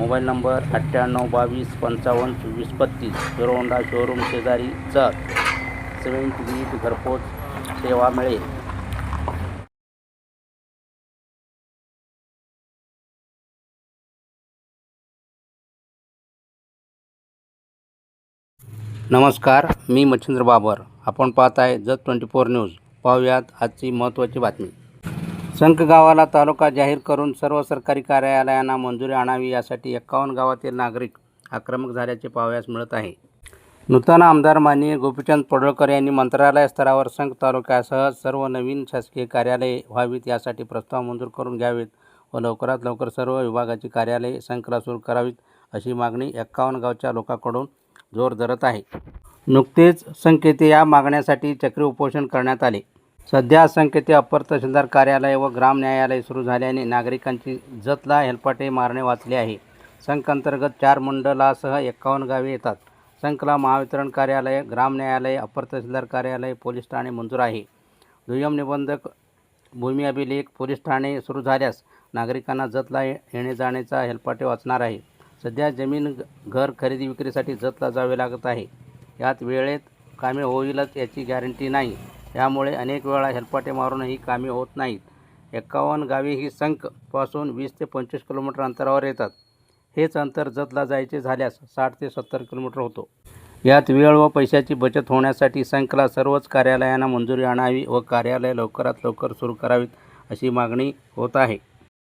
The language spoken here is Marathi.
मोबाईल नंबर अठ्ठ्याण्णव बावीस पंचावन्न चोवीस बत्तीस. हिरो होंडा शोरूम शेजारी जत सिमेंट वीज घरपोच सेवा मिळेल. नमस्कार मी मच्छिंद्र बाबर. आपण पाहत आहे जत ट्वेंटी फोर न्यूज. पाहूयात आजची महत्त्वाची बातमी. संख गावाला तालुका जाहीर करून सर्व सरकारी कार्यालयांना मंजुरी आणावी यासाठी एक्कावन्न गावातील नागरिक आक्रमक झाल्याचे पाहावयास मिळत आहे. नूतन आमदार माननीय गोपीचंद पडळकर यांनी मंत्रालय स्तरावर संघ तालुक्यासह सर्व नवीन शासकीय कार्यालये व्हावीत यासाठी प्रस्ताव मंजूर करून घ्यावेत व लवकरात लवकर सर्व विभागाची कार्यालये संकला सुरू करावीत अशी मागणी एक्कावन्न गावच्या लोकांकडून जोर धरत आहे. नुकतेच संकेते या मागण्यासाठी चक्री उपोषण करण्यात आले. सध्या संकेते अपर तहसीलदार कार्यालय व ग्राम न्यायालय सुरू झाल्याने नागरिकांची जतला हेलपाटे मारणे वाचले आहे. संघ अंतर्गत चार मंडलासह एक्कावन्न गावे येतात. संखला महावितरण कार्यालय ग्राम न्यायालय अपर तहसीलदार कार्यालय पोलीस ठाणे मंजूर आहे. दुय्यम निबंधक भूमी अभिलेख पोलीस ठाणे सुरू झाल्यास नागरिकांना जतला येणे जाण्याचा हेलपाटे वाचणार आहे. सध्या जमीन घर खरेदी विक्रीसाठी जतला जावे लागत आहे. यात वेळेत कामे होईलच याची गॅरंटी नाही. यामुळे अनेक वेळा हेलपाटे मारूनही कामे होत नाहीत. एक्कावन्न गावे ही संखपासून वीस ते पंचवीस किलोमीटर अंतरावर येतात. हेच अंतर जतला जायचे झाल्यास साठ ते सत्तर किलोमीटर होतो. यात वेळ व पैशाची बचत होण्यासाठी संखला सर्वच कार्यालयांना मंजुरी आणावी व कार्यालय लवकरात लवकर सुरू करावीत अशी मागणी होत आहे.